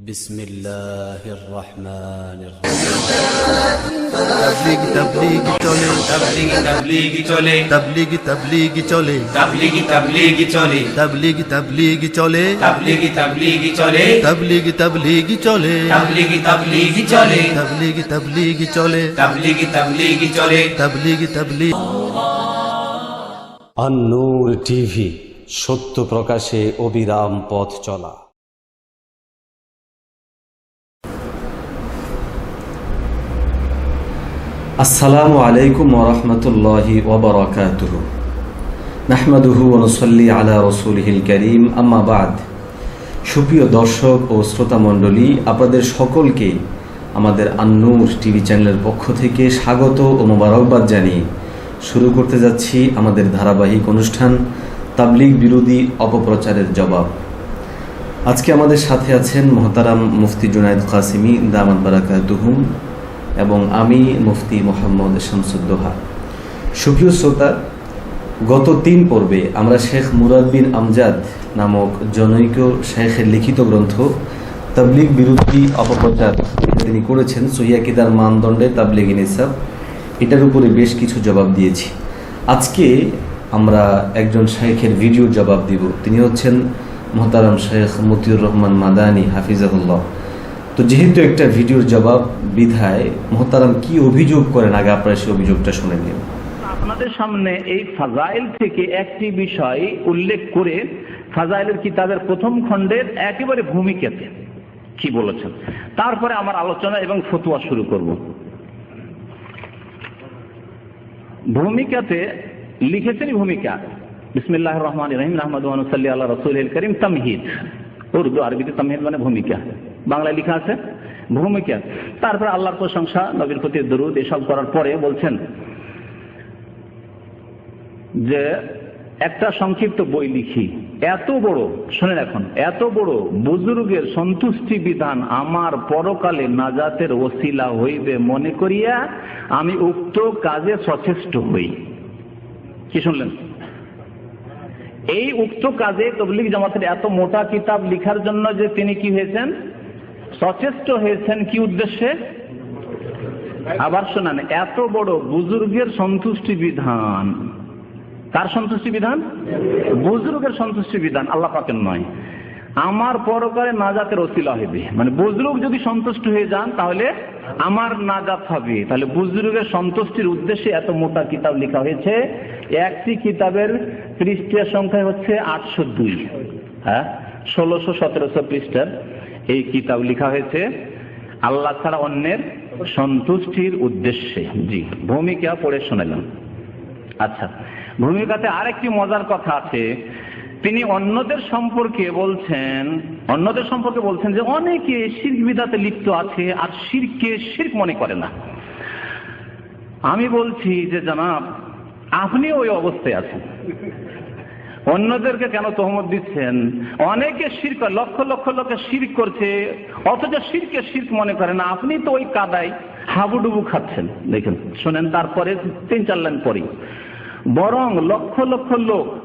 بسم الله الرحمن الرحيم তাবলিগ তাবলিগ চলে তাবলিগি তাবলিগি চলে তাবলিগ তাবলিগ চলে তাবলিগি তাবলিগি চলে তাবলিগ তাবলিগ চলে তাবলিগি তাবলিগি চলে তাবলিগ তাবলিগ চলে তাবলিগি তাবলিগি চলে তাবলিগ তাবলিগ চলে তাবলিগি তাবলিগি চলে তাবলিগ তাবলিগ আন্নুর টিভি সত্য প্রকাশে অবিরাম পথ চলা আসসালামু আলাইকুম ওরহমতুল্লাহি ওবরাকাতুহ নাহমাদুহু অনুসল্লি আলা রসুলহিল করিম, আম্মা বাদ। সুপ্রিয় দর্শক ও শ্রোতা মণ্ডলী, আপনাদের সকলকে আমাদের আন্নুর টিভি চ্যানেলের পক্ষ থেকে স্বাগত ও মোবারকবাদ জানিয়ে শুরু করতে যাচ্ছি আমাদের ধারাবাহিক অনুষ্ঠান, তাবলিগ বিরোধী অপপ্রচারের জবাব। আজকে আমাদের সাথে আছেন মহতারাম মুফতি জুনায়দ কাসিমি, দামাত বারাকাতুহুম। এবং আমি মুফতি মোহাম্মদ শামসুদ্দোহা। সুপ্রিয় শ্রোতা, গত তিন পর্বে আমরা শেখ মুরাদ বিন আমজাদ নামক জনৈক শেখের লিখিত গ্রন্থ তাবলিগ বিরোধী অপপ্রচার তিনি করেছেন সহিয়াকিদার মানদণ্ডে তাবলিগ নিসাব। এটার উপরে বেশ কিছু জবাব দিয়েছি। আজকে আমরা একজন শেখের ভিডিও জবাব দিব। তিনি হচ্ছেন মোহতারাম শেখ মতিউর রহমান মাদানী, হাফিজাহুল্লাহ। তো যেহেতু একটা ভিডিওর জবাব বিধায় মোহতারাম কি অভিযোগ করেন? আগে আপনারা সেই অভিযোগটা শুনে নিন। আপনাদের সামনে এই ফাজাইল থেকে একটি বিষয় উল্লেখ করে ফাজাইলের কিতাবের প্রথম খণ্ডের একেবারে ভূমিকাতে কি বলেছেন? তারপরে আমার আলোচনা এবং ফতুয়া শুরু করব। ভূমিকাতে লিখেছেন ভূমিকা। বিসমিল্লাহ রহমান রহিম আল্লাহ রসুল করিম, তামহিদ। উর্দু, আরবিতে তামহিদ মানে ভূমিকা। বাংলায় লেখা আছে, ভূমিকা। তারপরে আল্লাহর প্রশংসা, নবীর প্রতি দরুদ, এসব করার পরে বলছেন যে, একটা সংক্ষিপ্ত বই লিখি। এত বড়, শোনেন এখন, এত বড় বুজুর্গের সন্তুষ্টি বিধান আমার পরকালে নাজাতের ওসিলা হইবে মনে করিয়া আমি উক্ত কাজে সচেষ্ট হই। কি শুনলেন? এই উক্ত কাজে তবলিক জামাতের এত মোটা কিতাব লিখার জন্য যে তিনি কি হয়েছেন? সচেষ্ট হয়েছেন কি উদ্দেশ্যে? আবার শোনান, এত বড় বুজুর্গের সন্তুষ্টি বিধান। কার সন্তুষ্টি বিধান? বুজুর্গের সন্তুষ্টি বিধান, আল্লাহ পাকের নয়। আমার পরকালে নাজাতের অসিলা হবে মানে বুজরুগ যদি সন্তুষ্ট হয়ে যান, তাহলে আমার নাজাত হবে। তাহলে বুজরুগের সন্তুষ্টির উদ্দেশ্যে এত মোটা কিতাব লেখা হয়েছে। একটি কিতাবের পৃষ্ঠের সংখ্যা হচ্ছে আটশো দুই। হ্যাঁ? ষোলোশো সতেরোশো পৃষ্ঠার এই কিতাব লেখা হয়েছে। আল্লাহ ছাড়া অন্যের সন্তুষ্টির উদ্দেশ্যে। জি, ভূমিকা পড়ে শোনালাম। আচ্ছা ভূমিকাতে আরেকটি মজার কথা আছে। তিনি অন্যদের সম্পর্কে বলছেন, অন্যদের সম্পর্কে বলছেন যে অনেকে শির্ক বিদাতে লিপ্ত আছে আর শিরকে শির্ক মনে করে না। আমি বলছি যে জানাব, আপনি ওই অবস্থায় আছেন। অন্যদেরকে কেন তহমত দিচ্ছেন? অনেকে শির্ক, লক্ষ লক্ষ লোকে শির্ক করছে, অথচ শিরকে শির্ক মনে করে না। আপনি তো ওই কাদায় হাবুডুবু খাচ্ছেন। দেখেন, শোনেন, তারপরে তিন চার লাইন পরেই। বরং লক্ষ লক্ষ লোক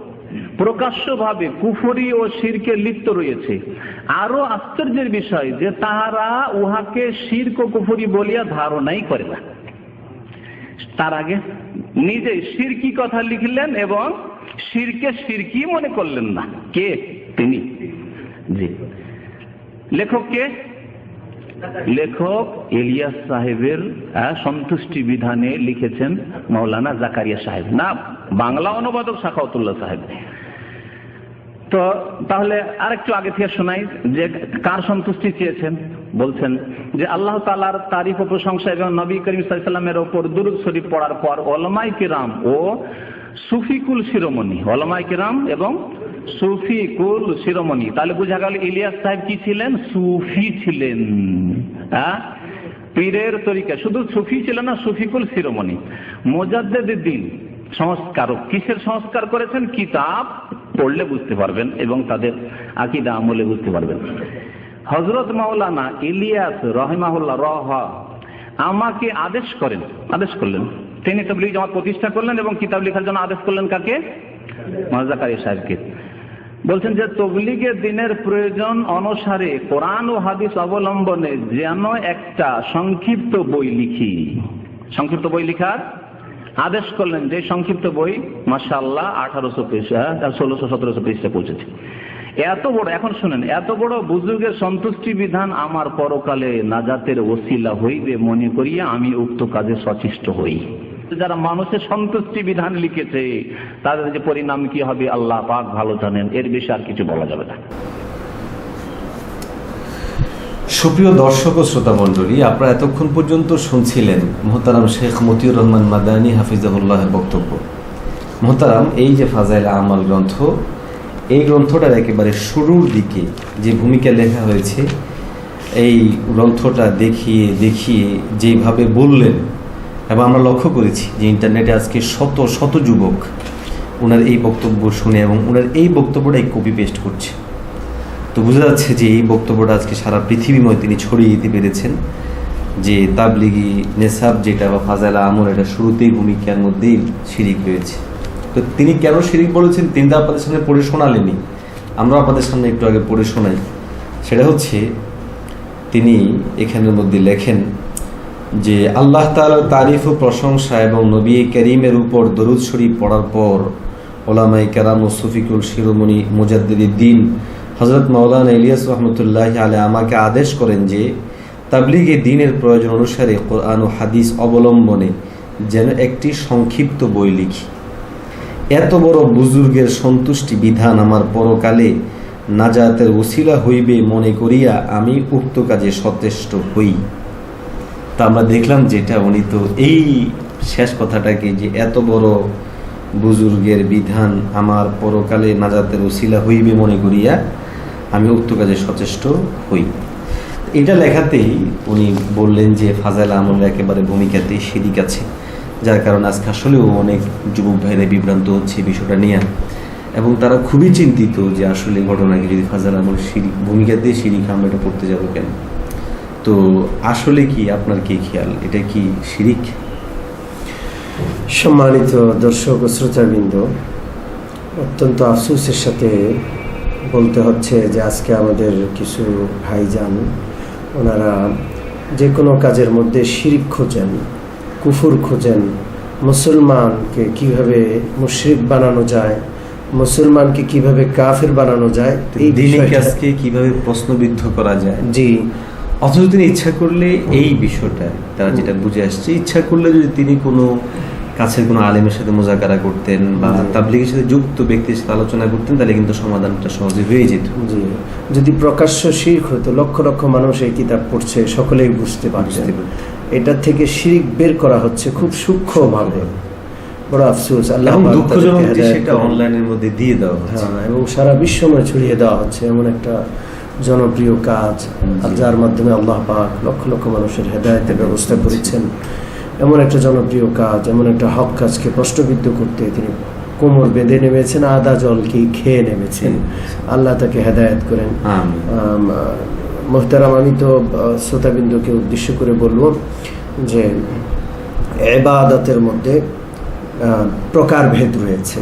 প্রকাশ্যভাবে কুফরি ও শিরকে লিপ্ত রয়েছে। আরও আশ্চর্যের বিষয় যে তাহারা উহাকে শির্ক ও কুফরি বলিয়া ধারণাই করে না। তার আগে নিজে সিরকি কথা লিখলেন এবং শিরকে সিরকি মনে করলেন না। কে? তিনি। জি। লেখক কে? লেখক ইলিয়াস সাহেবের সন্তুষ্টি বিধানে লিখেছেন মৌলানা জাকারিয়া সাহেব। না, বাংলা অনুবাদক সাখাউতুল্লাহ সাহেব। তো তাহলে আরেকটু আগে থেকে শোনাই যে কার সন্তুষ্টি চেয়েছেন? বলছেন যে আল্লাহ তালার তারিফ ও প্রশংসা এবং নবী করিম সাল্লামের ওপর দুরুদ শরীফ পড়ার পর অলমাই কিরাম ও সুফিকুল শিরোমণি অলমাই কিরাম এবং সুফিকুল শিরোমণি। তাহলে বোঝা গেল ইলিয়াস সাহেব কি ছিলেন? সুফি ছিলেন। হ্যাঁ? পীরের তরিকা। শুধু সুফি ছিলেন না সুফিকুল শিরোমণি। মোজাদ্দেদ দিন সংস্কারক। কিসের সংস্কার করেছেন? কিতাব পড়লে বুঝতে পারবেন এবং তাদের আকিদা আমলে বুঝতে পারবেন। হজরত মাওলানা ইলিয়াস রহমাহুল্লাহ রহ আমাকে আদেশ করেন। আদেশ করলেন। তিনি তবলিগ জামাত প্রতিষ্ঠা করলেন এবং কিতাব লেখার জন্য আদেশ করলেন কাকে? মজাকারী সাহেবকে। বলছেন যে তবলিগের দিনের প্রয়োজন অনুসারে কোরআন ও হাদিস অবলম্বনে যেন একটা সংক্ষিপ্ত বই লিখি। সংক্ষিপ্ত বই লিখার আদেশ করলেন যে সংক্ষিপ্ত বই মাসাল্লাহ আঠারোশো পৃষ্ঠা ষোলোশো, সতেরোশো পৃষ্ঠা পৌঁছেছে। এত বড়, এখন শুনেন, এত বড় বুজুর্গের সন্তুষ্টি বিধান আমার পরকালে নাজাতের ওসিলা হইবে মনে করিয়া আমি উক্ত কাজে সচেষ্ট হই। যারা মানুষের সন্তুষ্টি বিধান লিখেছে, তাদের যে পরিণাম কি হবে আল্লাহ পাক ভালো জানেন। এর বেশি আর কিছু বলা যাবে না। সুপ্রিয় দর্শক ও শ্রোতা মণ্ডলী আপনারা এতক্ষণ পর্যন্ত শুনছিলেন মোহতারাম শেখ মতিউর রহমান মাদানী হাফিজাহুল্লাহের বক্তব্য। মোহতারাম, এই যে ফাজাইল আমাল গ্রন্থ, এই গ্রন্থটার একেবারে শুরুর দিকে যে ভূমিকা লেখা হয়েছে, এই গ্রন্থটা দেখিয়ে দেখিয়ে যেভাবে বললেন এবং আমরা লক্ষ্য করেছি যে ইন্টারনেটে আজকে শত শত যুবক ওনার এই বক্তব্য শুনে এবং ওনার এই বক্তব্যটাই কপি পেস্ট করছে। তো বোঝা যাচ্ছে যে এই বক্তব্যটা আজকে সারা পৃথিবীময় তিনি ছড়িয়ে দিতে পেরেছেন যে তাবলিগি নেসাব যেটা বা ফাজালা আমল এটা শুরুতেই ভূমিকার মধ্যেই শিরিক রয়েছে তো তিনি কেন শিরিক বলেছেন? তিনি তো আপনাদের সামনে পড়ে শোনালেনি আমরা আপনাদের সামনে একটু আগে পড়ে শোনাই। সেটা হচ্ছে তিনি এখানের মধ্যে লেখেন যে আল্লাহ তাআলার তারিফ ও প্রশংসা এবং নবী করিমের উপর দরুদ শরীফ পড়ার পর ওলামাই কেরাম ও সুফিকুল শিরোমণি মুজাদ্দিদ্দিন হজরত মৌলানা ইলিয়াস রহমতুল্লাহ আলে আমাকে আদেশ করেন যে, তাবলিগে দিনের প্রয়োজন অনুসারে কোরআন ও হাদিস অবলম্বনে যেন একটি সংক্ষিপ্ত বই লিখি। এত বড় বুজুর্গের সন্তুষ্টি বিধান আমার পরকালে নাজাতের ওসিলা হইবে মনে করিয়া আমি উক্ত কাজে সচেষ্ট হই। তা আমরা দেখলাম যেটা উনি তো এই শেষ কথাটাকে যে এত বড় বুজুর্গের বিধান আমার পরকালে নাজাতের ওসিলা হইবে মনে করিয়া আমি উক্ত কাজে সচেষ্ট হই। এটা লেখাতেই উনি বললেন যে ফাজাইল আমলের একেবারে ভূমিকাতেই সেদিক আছে, যার কারণে আজকে আসলেও অনেক যুবক ভাইরা বিভ্রান্ত হচ্ছে বিষয়টা নিয়ে। এবং তারা খুবই চিন্তিত যে আসলে ঘটনাকে যদি ফাজাল আমল শিরিক ভূমিকাতে শিরিক আমরা এটা পড়তে যাব কেন। তো আসলে কি? আপনার কি খেয়াল? এটা কি শিরিক? সম্মানিত দর্শক ও শ্রোতাবৃন্দ অত্যন্ত আফসোসের সাথে বলতে হচ্ছে যে আজকে আমাদের কিছু ভাইজান ওনারা যে কোনো কাজের মধ্যে শিরিক খোঁজেন কুফুর খোঁজেন মুসলমানকে কীভাবে মুশরিক বানানো যায় মুসলমানকে কীভাবে কাফের বানানো যায় এই দিনে আজকে কীভাবে প্রশ্নবিদ্ধ করা যায়? জি। অথচ তিনি ইচ্ছা করলে এই বিষয়টা তারা যেটা বুঝে আসছে ইচ্ছা করলে যদি তিনি কোনো কাছের কোনো আলেমের সাথে মোজাকারা করতেন বা তাবলিগের সাথে যুক্ত ব্যক্তির সাথে আলোচনা করতেন তাহলে কিন্তু সমাধানটা সহজে হয়ে যেত। যদি প্রকাশ্য শির্ক হতো লক্ষ লক্ষ মানুষ এই কিতাব পড়ছে সকলেই বুঝতে পারত। এটা থেকে শিরিক বের করা হচ্ছে খুব সূক্ষ্মভাবে। বড় আফসোস আল্লাহ দুঃখজনক সেটা। অনলাইনের মধ্যে দিয়ে দেওয়া হচ্ছে। হ্যাঁ এবং সারা বিশ্বময় ছড়িয়ে দেওয়া হচ্ছে এমন একটা জনপ্রিয় কাজ আর যার মাধ্যমে আল্লাহ পাক লক্ষ লক্ষ মানুষের হেদায়তের ব্যবস্থা করেছেন। এমন একটা জনপ্রিয় কাজ এমন একটা হক কাজকে প্রশ্নবিদ্ধ করতে তিনি কোমর বেঁধে নেমেছেন আদা জলকে খেয়ে নেমেছেন। আল্লাহ তাকে হেদায়েত করেন। মোহতারাম আমি তো শ্রোতাবিন্দুকে উদ্দেশ্য করে বলব যে এবাদতের মধ্যে প্রকারভেদ রয়েছে।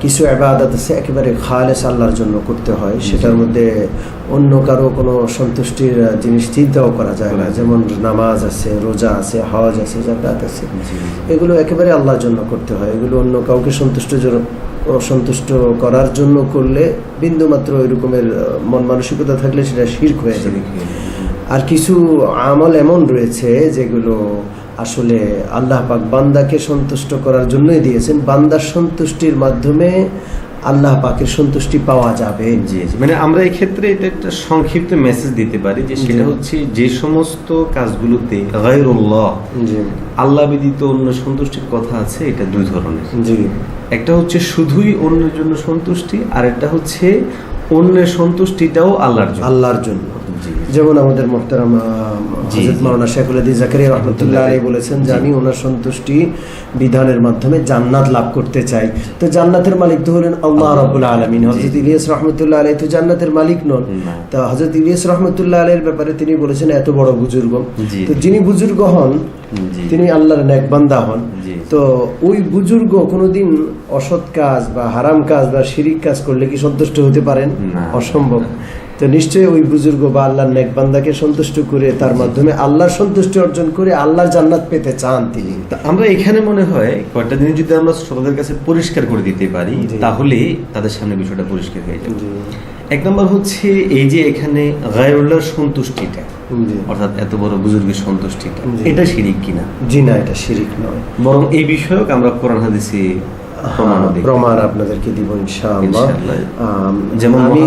কিছু এবাদত আছে একেবারে খালেস আল্লাহর জন্য করতে হয়। সেটার মধ্যে অন্য কারও কোনো সন্তুষ্টির জিনিস চিন্তাও করা যায় না। যেমন নামাজ আছে রোজা আছে হজ আছে জাকাত আছে। এগুলো একেবারে আল্লাহর জন্য করতে হয়। এগুলো অন্য কাউকে সন্তুষ্ট অসন্তুষ্ট করার জন্য করলে বিন্দুমাত্র ওই রকমের মন মানসিকতা থাকলে সেটা শির্ক হয়ে যাবে। আর কিছু আমল এমন রয়েছে যেগুলো আসলে আল্লাহ পাক বান্দাকে সন্তুষ্ট করার জন্যই দিয়েছেন। বান্দার সন্তুষ্টির মাধ্যমে আল্লাহ পাকের সন্তুষ্টি পাওয়া যাবে। জি জি। মানে আমরা এই ক্ষেত্রে এটা একটা সংক্ষিপ্ত মেসেজ দিতে পারি যে সেটা হচ্ছে যে সমস্ত কাজগুলোতে গায়রুল্লাহ আল্লাহ ব্যতীত অন্য সন্তুষ্টির কথা আছে এটা দুই ধরনের। জি। একটা হচ্ছে শুধুই অন্যের জন্য সন্তুষ্টি আর একটা হচ্ছে অন্যের সন্তুষ্টিটাও আল্লাহর জন্য। আল্লাহর জন্য। যেমন আমাদের মোহতারাম হজরত মাওলানা শেখুল আদি জাকারিয়া রহমতুল্লাহ আলী বলেছেন যে আমি ওনার সন্তুষ্টি বিধানের মাধ্যমে জান্নাত লাভ করতে চাই। তো জান্নাতের মালিক তো হলেন আল্লাহ রাব্বুল আলামিন। হযরত ইলিয়াস রহমতুল্লাহ আলী তো জান্নাতের মালিক নন। তা হযরত ইলিয়াস রহমতুল্লাহ আলীর ব্যাপারে তিনি বলেছেন এত বড় বুজুর্গ। তো যিনি বুজুর্গ হন তিনি আল্লাহর নেকবান্দা হন। তো ওই বুজুর্গ কোনোদিন অসৎ কাজ বা হারাম কাজ বা শিরিক কাজ করলে কি সন্তুষ্ট হতে পারেন? অসম্ভব। তো নিশ্চয়ই ওই বুজুর্গ বা আল্লাহর নেকবান্দাকে সন্তুষ্ট করে তার মাধ্যমে আল্লাহর সন্তুষ্টি অর্জন করে আল্লাহর জান্নাত পেতে চান তিনি। তা আমরা এখানে মনে হয় কয়েকটা দিন যদি আমরা শ্রোতাদের কাছে পরিষ্কার করে দিতে পারি তাহলে তাদের সামনে বিষয়টা পরিষ্কার হয়ে যাবে। এক নম্বর হচ্ছে এই যে এখানে গায়রুল্লাহর সন্তুষ্টিটা অর্থাৎ এত বড় বুজুর্গের সন্তুষ্টিটা এটা শিরিক কিনা? জি না এটা শিরিক নয়। বরং এই বিষয়ক আমরা কোরআন হাদিসে। প্রমাণ আপনাদেরকে দিব ইনশাআল্লাহ। ইনশাআল্লাহ। যেমন আমি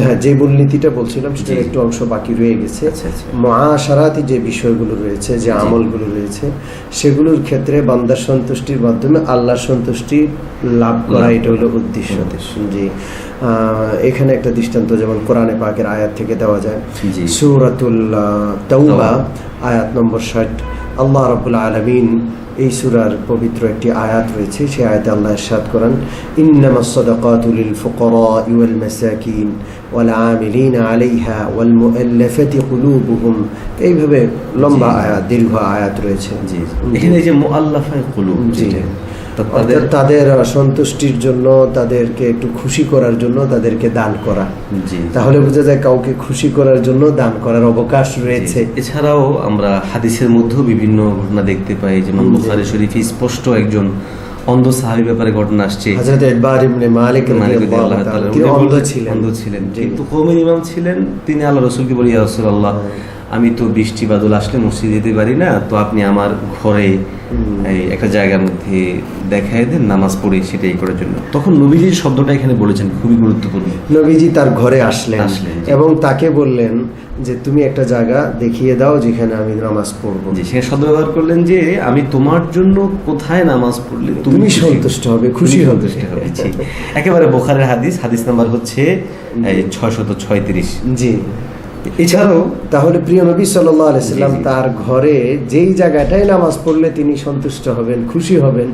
হ্যাঁ যে মূলনীতিটা বলছিলাম সেটার একটু অংশ বাকি রয়ে গেছে। আচ্ছা, আচ্ছা। যে বিষয়গুলো রয়েছে যে আমলগুলো রয়েছে সেগুলোর ক্ষেত্রে বান্দার সন্তুষ্টির মাধ্যমে আল্লাহর সন্তুষ্টি লাভ করা এটা হলো উদ্দেশ্য। জি। এখানে একটা দৃষ্টান্ত যেমন কোরআনে পাকের আয়াত থেকে দেওয়া যায়। সুরাতুল তাওবা। আয়াত নম্বর ষাট। আল্লাহ রবুল আলমিন এই সুরার পবিত্র একটি আয়াত রয়েছে সেই আয়াতে আল্লাহ ইরশাদ করেন ইন্নামা সাদাকাতুল ফুকরা ওয়াল মাসাকিন ওয়াল আমিলিন আলাইহা ওয়াল মুআল্লাফাতি কুলুবুহুম। এইভাবে লম্বা আয়াত দীর্ঘ আয়াত রয়েছে। জি। এখানে যে মুআল্লাফা কুলুব জি। তাদের তাদের সন্তুষ্টির জন্য তাদেরকে একটু খুশি করার জন্য তাদেরকে দান করা। তাহলে বোঝা যায় কাউকে খুশি করার জন্য দান করার অবকাশ রয়েছে। এছাড়াও আমরা হাদিসের মধ্যেও বিভিন্ন ঘটনা দেখতে পাই যেমন বুখারী শরীফে স্পষ্ট একজন অন্ধ সাহাবী ব্যাপারে ঘটনা আসছে। হযরত ইকবার ইবনে মালিক রাদিয়াল্লাহু তাআলা, অন্ধ ছিলেন। অন্ধ ছিলেন। কিন্তু ইমাম ছিলেন তিনি আল্লাহ রসুলকে বলি ইয়া রাসূলুল্লাহ। আমি তো বৃষ্টি বাদল আসলে মসজিদ যেতে পারি না তো আপনি আমার ঘরে একটা জায়গার মধ্যে দেখায় দেন নামাজ পড়ে সেটাই করার জন্য। তখন নবীজির শব্দটা এখানে বলেছেন খুবই গুরুত্বপূর্ণ। নবীজি তার ঘরে আসলেন আসলেন, এবং তাকে বললেন যে তুমি একটা জায়গা দেখিয়ে দাও যেখানে আমি নামাজ পড়ব। যে সে শব্দ ব্যবহার করলেন যে আমি তোমার জন্য কোথায় নামাজ পড়লে তুমি সন্তুষ্ট হবে, খুশি হবে। সন্তুষ্ট হবে, একেবারে বোখারের হাদিস হাদিস নাম্বার হচ্ছে ছয়শত ছয়ত্রিশ। জি। এছাড়াও তাহলে প্রিয় নবী সাল্লাল্লাহু আলাইহি সাল্লাম জি, জি। তার ঘরে যেই জায়গাটায় নামাজ পড়লে তিনি সন্তুষ্ট হবেন খুশি হবেন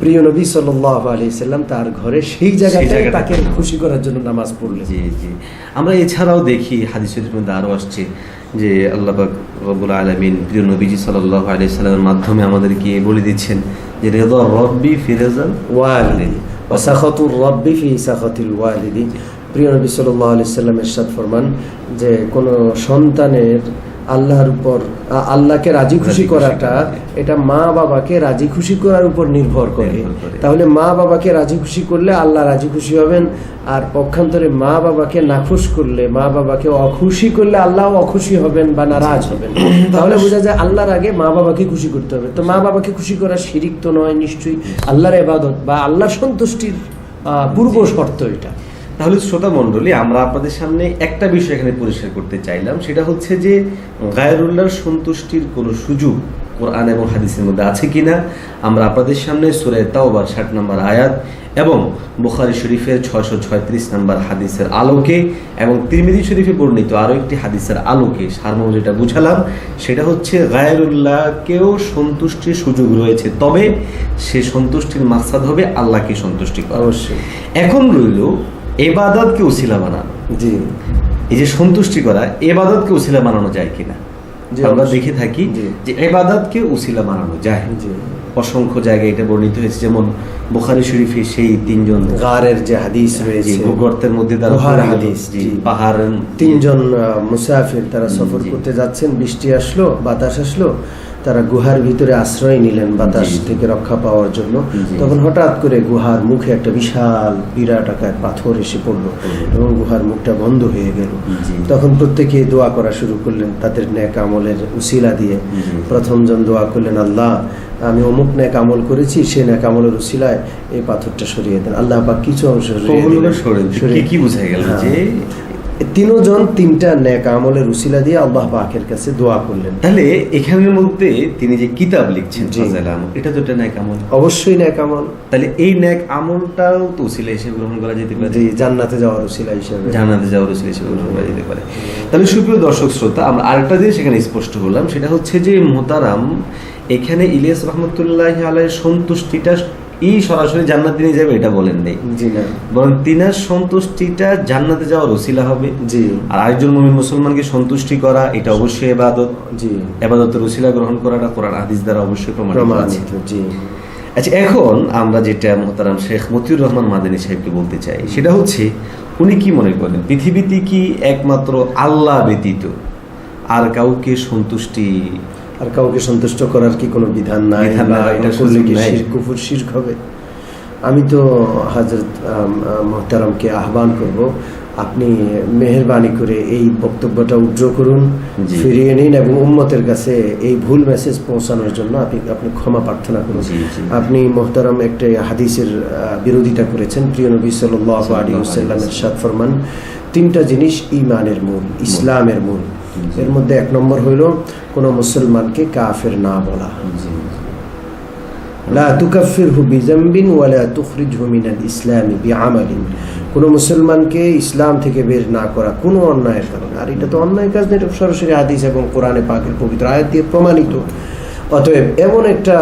প্রিয় নবী সাল্লাল্লাহু আলাইহি সাল্লাম তার ঘরে সেই জায়গাটায় তাকে খুশি করার জন্য নামাজ পড়লেন। জি জি। আমরা এছাড়াও দেখি হাদিসের মধ্যে আরও আসছে যে আল্লাহ পাক রব্বুল আলমিন প্রিয় নবীজি সাল্লাহ আলি সাল্লামের মাধ্যমে আমাদেরকে বলে দিচ্ছেন যে রেদা রব্বি ফিরেজান ওয়ালিদি ওয়াসাখাতুর রব্বি ফি সাখাতিল ওয়ালিদি প্রিয় নবী সাল্লাল্লাহু আলাইহি সাল্লাম ইরশাদ ফরমান যে কোন সন্তানের আল্লাহর উপর আল্লাহকে রাজি খুশি করাটা এটা মা বাবাকে রাজি খুশি করার উপর নির্ভর করে। তাহলে মা বাবাকে রাজি খুশি করলে আল্লাহ রাজি খুশি হবেন আর পক্ষান্তরে মা বাবাকে নাখুশ করলে মা বাবাকে অখুশি করলে আল্লাহ অখুশি হবেন বা নারাজ হবেন। তাহলে বোঝা যায় আল্লাহর আগে মা বাবাকে খুশি করতে হবে। তো মা বাবাকে খুশি করা শিরিক তো নয় নিশ্চয়ই। আল্লাহর এবাদত বা আল্লাহর সন্তুষ্টির পূর্ব শর্ত এটা। তাহলে শ্রোতা মণ্ডলী আমরা আপনাদের সামনে একটা বিষয় এখানে পরিষ্কার করতে চাইলাম। সেটা হচ্ছে যে গায়রুল্লাহর সন্তুষ্টির কোনো সুযোগ কোরআন এবং হাদিসের মধ্যে আছে কিনা? আমরা আপনাদের সামনে সুরায় তাওবার ষাট নম্বর আয়াত এবং বুখারি শরীফের ছয়শো ছয়ত্রিশ নম্বর হাদিসের আলোকে এবং তিরমিদি শরীফে বর্ণিত আরও একটি হাদিসের আলোকে সারমর্ম যেটা বুঝালাম সেটা হচ্ছে গায়রুল্লাহকেও সন্তুষ্টির সুযোগ রয়েছে তবে সে সন্তুষ্টির মাকসাদ হবে আল্লাহকে সন্তুষ্টি করা। অবশ্যই। এখন রইল এবাদতকে উসিলা বানানো জি। এই যে সন্তুষ্টি করা এবাদতকে উসিলা বানানো যায় কিনা? আমরা দেখে থাকি যে এবাদতকে উসিলা বানানো যায়। জি। অসংখ্য জায়গায় এটা বর্ণিত হয়েছে। যেমন বুখারি শরীফে সেই তিনজন গারের যে হাদিস রয়েছে গর্তের মধ্যে তারা হাদিস। পাহাড় তিনজন মুসাফির তারা সফর করতে যাচ্ছেন বৃষ্টি আসলো বাতাস আসলো তারা গুহার ভিতরে আশ্রয় নিলেন বাতাস থেকে রক্ষা পাওয়ার জন্য। তখন হঠাৎ করে গুহার মুখে একটা বিশাল বিরাট আকার পাথর এসে পড়ল এবং গুহার মুখটা বন্ধ হয়ে গেল। তখন প্রত্যেকে দোয়া করা শুরু করলেন তাদের ন্যাক আমলের উসিলা দিয়ে। প্রথমজন দোয়া করলেন আল্লাহ আমি অমুক ন্যাক আমল করেছি সে ন্যাক আমলের উসিলায় এই পাথরটা সরিয়ে দেন। আল্লাহ বা কিছু অংশ সরিয়ে দিলেন। কি বুঝা গেল হ্যাঁ। যে তিনজন তিনটা ন্যাক আমলের উসিলা দিয়ে আল্লাহ পাকের কাছে দোয়া করলেন। তাহলে এখানের মধ্যে তিনি যে কিতাব লিখছেন ফাজাইল আমল এটা তো একটা ন্যাক আমল। অবশ্যই ন্যাক আমল। তাহলে এই ন্যাক আমলটাও তো উসিলা হিসেবে গ্রহণ করা যেতে পারে। জান্নাতে যাওয়ার উসিলা হিসেবে। জান্নাতে যাওয়ার উসিলা হিসেবে গ্রহণ করা যেতে পারে। তাহলে সুপ্রিয় দর্শক শ্রোতা আমরা আরেকটা জিনিস এখানে স্পষ্ট করলাম সেটা হচ্ছে যে মোতারাম এখানে ইলিয়াস রহমতুল্লাহ আলাইয়ের সন্তুষ্টিটা এই সরাসরি জান্নাতে নিয়ে যাবে এটা বলেন নেই। জি না। বরং তিনার সন্তুষ্টিটা জান্নাতে যাওয়ার ওসিলা হবে। জি। আর আরেকজন মুমিন মুসলমানকে সন্তুষ্টি করা এটা অবশ্যই এবাদত। জি। এবাদতের ওসিলা গ্রহণ করাটা কোরআন হাদিস দ্বারা অবশ্যই প্রমাণিত আছে। জি। আচ্ছা এখন আমরা যেটা মোহতারাম শেখ মতিউর রহমান মাদানী সাহেবকে বলতে চাই সেটা হচ্ছে উনি কি মনে করেন? পৃথিবীতে কি একমাত্র আল্লাহ ব্যতীত আর কাউকে সন্তুষ্টি আর কাউকে সন্তুষ্ট করার কি কোনো বিধান নাই? এটা করলে কি। শিরক হবে? আমি তো হাজরত মোহতারামকে আহ্বান করব আপনি মেহরবানি করে এই বক্তব্যটা উজ্জ্ব করুন ফিরিয়ে নিন এবং উম্মতের কাছে এই ভুল মেসেজ পৌঁছানোর জন্য আপনি আপনি ক্ষমা প্রার্থনা করুন। আপনি মোহতারাম একটা হাদিসের বিরোধিতা করেছেন। প্রিয় নবী সাল্লাহ আলী সাল্লামের সাত ফরমান। তিনটা জিনিস ইমানের মূল ইসলামের মূল। এর মধ্যে এক নম্বর হইল কোনো মুসলমানকে কাফের না বলা। লা তুকাফিরহু বিজাম্বিন ওয়ালা তুখরিজহু মিনাল ইসলামি বিআমালিন। কোনো মুসলমানকে ইসলাম থেকে বের না করা কোনো অন্যায়ের কারণে। আর এটা তো অন্যায় কাজ নেই এটা সরাসরি হাদিস এবং কোরআনে পাকের পবিত্র আয়াত দিয়ে প্রমাণিত। অতএব এমন একটা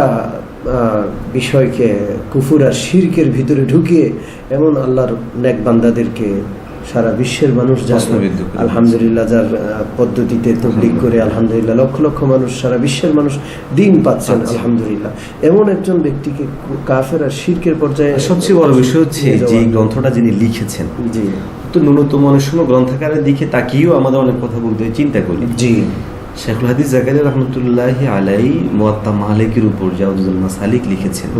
আহ, বিষয়কে কুফুর আর শিরকের ভিতরে ঢুকিয়ে এমন আল্লাহর নেক বান্দাদেরকে সারা বিশ্বের মানুষ আলহামদুলিল্লাহ যার পদ্ধতিতে তবলিক করে আলহামদুলিল্লাহ লক্ষ লক্ষ মানুষ সারা বিশ্বের মানুষ দিন পাচ্ছেন আলহামদুলিল্লাহ। এমন একজন ব্যক্তিকে কাফের আর শির্কের পর্যায়ে সবচেয়ে বড় বিষয় হচ্ছে যে এই গ্রন্থটা যিনি লিখেছেন জি। তো ন্যূনতম অনেক সময় গ্রন্থাকারের দিকে তাকিয়েও আমাদের অনেক কথা বলতে চিন্তা করি। জি। শেখুল হাদিস জাকারি রহমতুল্লাহ আলাই মোয়াত্তা মালিকের উপর জাউদুল মাসালিক লিখেছেন।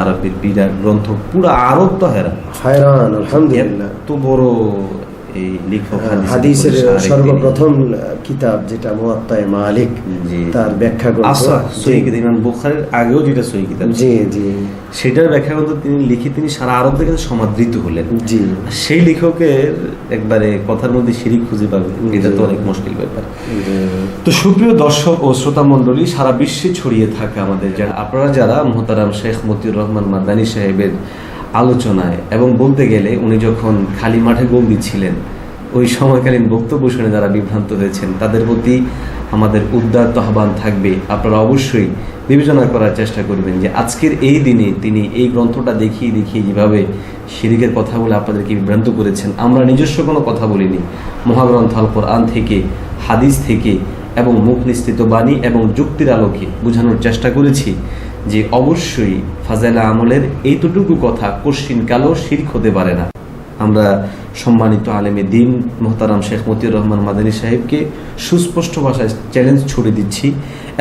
আরবের বিরাট গ্রন্থ পুরো আরব তো হেরা হায়রান আলহামদুলিল্লাহ এত বড় এই লেখক হাদিসের সর্বপ্রথম কিতাব যেটা মুয়াত্তায়ে মালিক তার ব্যাখ্যা ইমাম বুখারীর আগেও যেটা সহি কিতাব জি জি। সেটার ব্যাখ্যা গ্রন্থ তিনি লিখে তিনি সারা আরবদের কাছে সমাদৃত হলেন। জি। সেই লেখকের একবারে কথার মধ্যে শিরিক খুঁজে পাবে। এটা তো অনেক মুশকিল ব্যাপার। তো সুপ্রিয় দর্শক ও শ্রোতা মণ্ডলী সারা বিশ্বে ছড়িয়ে থাকে আমাদের যারা আপনারা যারা মোহতারাম শেখ মতিউর রহমান মাদানী সাহেবের আলোচনায় এবং বলতে গেলে উনি যখন খালি মাঠে গোল ছিলেন, ওই সময়কালীন বক্তব্য শুনে যারা বিভ্রান্ত হয়েছেন, তাদের প্রতি আমাদের উদ্দাত্ত আহ্বান থাকবে। আপনারা অবশ্যই বিবেচনা করার চেষ্টা করবেন যে আজকের এই দিনে তিনি এই গ্রন্থটা দেখিয়ে দেখিয়ে যেভাবে শিরিকের কথা বলে আপনাদেরকে বিভ্রান্ত করেছেন, আমরা নিজস্ব কোনো কথা বলিনি। মহাগ্রন্থ আল কোরআন থেকে, হাদিস থেকে এবং মুখ নিশ্চিত বাণী এবং যুক্তির আলোকে বোঝানোর চেষ্টা করেছি। যে অবশ্যই ফাজাইলা আমলের এইতটুকু কথা কোশ্চিন কালো শির্ক হতে পারে না। আমরা সম্মানিত আলেমে দিন মোহতারাম শেখ মতিউর রহমান মাদানী সাহেবকে সুস্পষ্ট ভাষায় চ্যালেঞ্জ ছুড়ে দিচ্ছি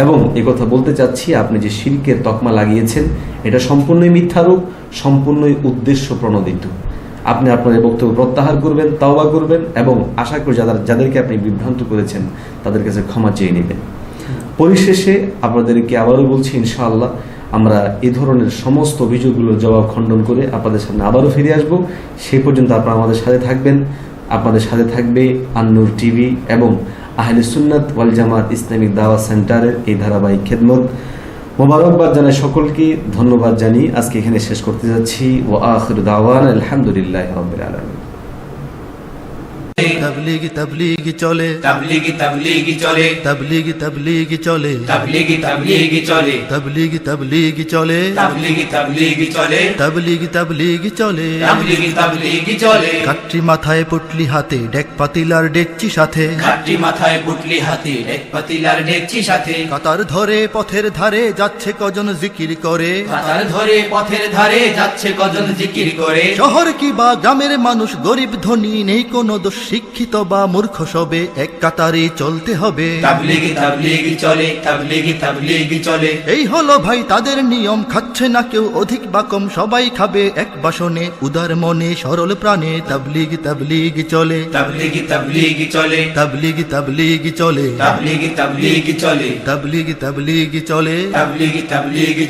এবং কথা বলতে চাচ্ছি, আপনি যে শিল্কের তকমা লাগিয়েছেন, এটা সম্পূর্ণই মিথ্যারূপ, সম্পূর্ণই উদ্দেশ্য প্রণোদিত। আপনি আপনার বক্তব্য প্রত্যাহার করবেন, তাওবা করবেন এবং আশা করি যাদের যাদেরকে আপনি বিভ্রান্ত করেছেন, তাদের কাছে ক্ষমা চেয়ে নেবেন। পরিশেষে আপনাদেরকে আবারও বলছি, ইনশাআল্লাহ আমরা এ ধরনের সমস্ত অভিযোগগুলোর জবাব খণ্ডন করে আপনাদের সামনে আবারও ফিরে আসব। সেই পর্যন্ত আপনারা আমাদের সাথে থাকবেন। আপনাদের সাথে থাকবে আন্নুর টিভি এবং আহলে সুন্নাত ওয়াল জামাত ইসলামিক দাওয়া সেন্টারের এই ধারাবাহিক খেদমত। মোবারকবাদ জানাই সকলকে, ধন্যবাদ জানিয়ে আজকে এখানে শেষ করতে যাচ্ছি। ও আখির দাওয়ান আলহামদুলিল্লাহ রবিল আলমী তবলিগি তবলিগি চলে। তাবলিগি তাবলিগি চলে। তবলিগি তবলিগি চলে। তাবলিগি তাবলিগি চলে। তবলিগি তবলিগি চলে। তাবলিগি তাবলিগি চলে। তবলিগি তবলিগি চলে। তাবলিগি তাবলিগি চলে। কাটরি মাথায় পুটলি হাতে ডেক পাতিলার ডেকচি সাথে। ঘাটটি মাথায় পুটলি হাতি ডেক পাতিলার ডেকছি সাথে। কাতার ধরে পথের ধারে যাচ্ছে কজন জিকির করে। কাতার ধরে পথের ধারে যাচ্ছে কজন জিকির করে। শহর কি বা গ্রামের মানুষ গরিব ধনী নেই কোনো দোষ শিক্ষিত বা মূর্খ সবে এক কাতারে চলতে হবে। তাবলিগি তাবলিগি চলে তাবলিগি তাবলিগি চলে। এই হলো ভাই তাদের নিয়ম খাচ্ছে না কেউ অধিক বা কম সবাই খাবে এক বাসনে। উদার মনে সরল প্রাণে তাবলিগ তাবলিগ চলে। তাবলিগি তাবলিগি চলে। তাবলিগ তাবলিগ চলে। তাবলিগি তাবলিগি চলে। তাবলিগ তাবলিগ চলে। তাবলিগি তাবলিগি